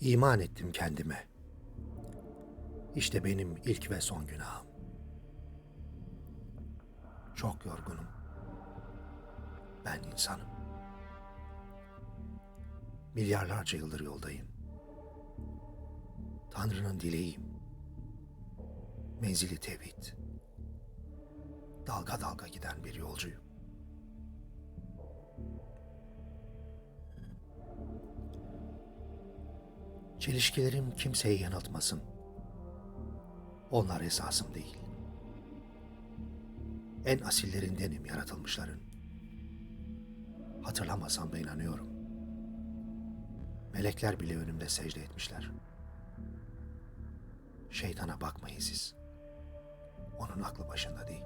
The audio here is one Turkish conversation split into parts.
İman ettim kendime. İşte benim ilk ve son günahım. Çok yorgunum. Ben insanım. Milyarlarca yıldır yoldayım. Tanrı'nın dileğiyim. Menzili tevhid. Dalga dalga giden bir yolcuyum. Çelişkilerim kimseyi yanıltmasın. Onlar esasım değil. En asillerindenim yaratılmışların. Hatırlamasam da inanıyorum. Melekler bile önümde secde etmişler. Şeytana bakmayın siz. Onun aklı başında değil.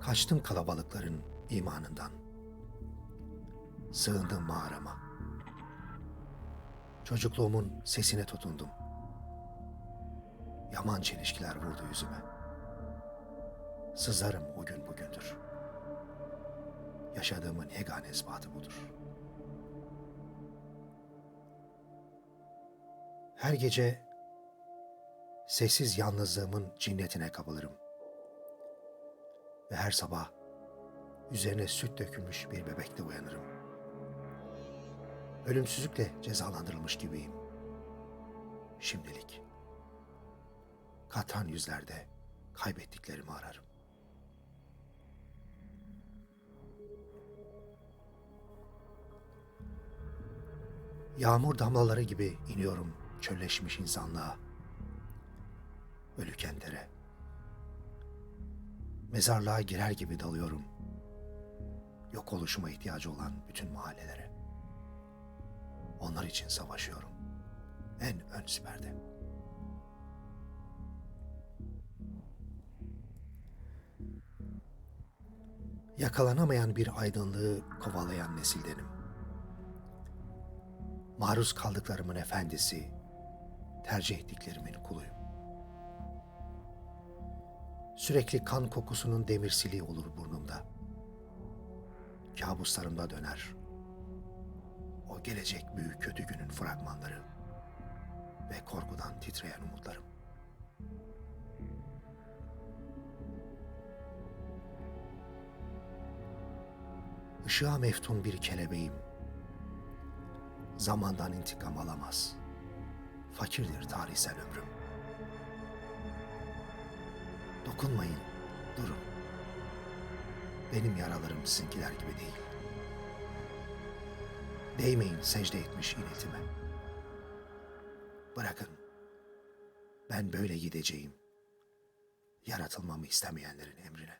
Kaçtım kalabalıkların imanından. Sığındım mağarama. Çocukluğumun sesine tutundum. Yaman çelişkiler vurdu yüzüme. Sızarım o gün bugündür. Yaşadığımın yegane ispatı budur. Her gece sessiz yalnızlığımın cinnetine kapılırım. Ve her sabah üzerine süt dökülmüş bir bebekle uyanırım. Ölümsüzlükle cezalandırılmış gibiyim. Şimdilik. Katran yüzlerde kaybettiklerimi ararım. Yağmur damlaları gibi iniyorum çölleşmiş insanlığa. Ölü kentlere. Mezarlığa girer gibi dalıyorum. Yok oluşuma ihtiyacı olan bütün mahallelere. Onlar için savaşıyorum. En ön siperde. Yakalanamayan bir aydınlığı kovalayan nesildenim. Maruz kaldıklarımın efendisi, tercih ettiklerimin kuluyum. Sürekli kan kokusunun demirsiliği olur burnumda. Kabuslarımda döner. Gelecek büyük kötü günün fragmanları ve korkudan titreyen umutlarım. Işığa meftun bir kelebeğim. Zamandan intikam alamaz. Fakirdir tarihsel ömrüm. Dokunmayın, durun. Benim yaralarım sizinkiler gibi değil. Değmeyin secde etmiş iniltime. Bırakın. Ben böyle gideceğim. Yaratılmamı istemeyenlerin emrine.